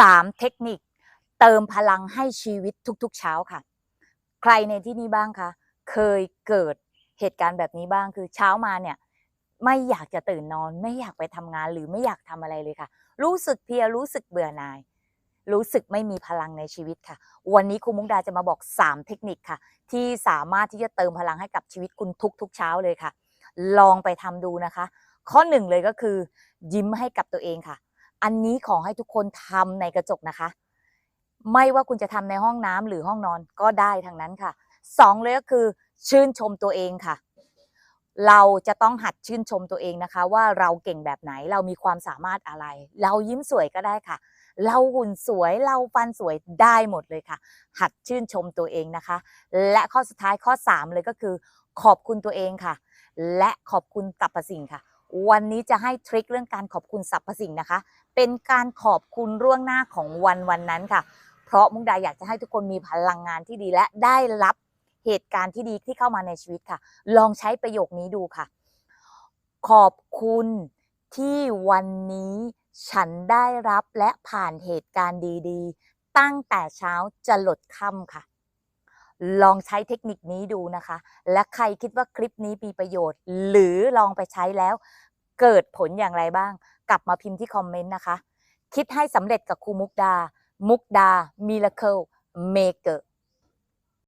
3 เทคนิค เติมพลังให้ชีวิตทุกๆเช้าค่ะ ใครในที่นี้บ้างคะเคยเกิดเหตุการณ์แบบนี้บ้างคือเช้ามาเนี่ยไม่อยากจะตื่นนอน ไม่อยากไปทำงานหรือไม่อยากทำอะไรเลยค่ะ รู้สึกเพียรู้สึกเบื่อหน่าย รู้สึกไม่มีพลังในชีวิตค่ะ วันนี้ครูมุกดาจะมาบอก 3 เทคนิคค่ะ ที่สามารถที่จะเติมพลังให้กับชีวิตคุณทุกๆเช้าเลยค่ะ ลองไปทำดูนะคะ ข้อหนึ่งเลยก็คือ ยิ้มให้กับตัวเองค่ะ อันนี้ขอให้ทุกคนทำในกระจกนะคะ ไม่ว่าคุณจะทำในห้องน้ำหรือห้องนอนก็ได้ทั้งนั้นค่ะสองเลยก็คือชื่นชมตัวเองค่ะ เราจะต้องหัดชื่นชมตัวเองนะคะ ว่าเราเก่งแบบไหนเรามีความสามารถอะไร เรายิ้มสวยก็ได้ค่ะ เราหุ่นสวยเราฟันสวยได้หมดเลยค่ะ หัดชื่นชมตัวเองนะคะ และข้อสุดท้ายข้อ 3 เลยก็คือ ขอบคุณตัวเองค่ะ และขอบคุณสรรพสิ่งค่ะ วันนี้จะให้ทริคเรื่องการขอบคุณสรรพสิ่งนะคะ เป็นการขอบคุณร่วงหน้าของวันวันนั้นค่ะ เพราะมุกดาอยากจะให้ทุกคนมีพลังงานที่ดีและได้รับเหตุการณ์ที่ดีที่เข้ามาในชีวิตค่ะ ลองใช้ประโยคนี้ดูค่ะ ขอบคุณที่วันนี้ฉันได้รับและผ่านเหตุการณ์ดีๆ ตั้งแต่เช้าจะหลดค่ำค่ะ ลองใช้เทคนิคนี้ดูนะคะ และใครคิดว่าคลิปนี้มีประโยชน์ หรือลองไปใช้แล้ว เกิดผลอย่างไรบ้าง กลับมาพิมพ์ที่คอมเมนต์นะคะ คิดให้สำเร็จกับครูมุกดา มุกดามิลเคิลเมเกอร์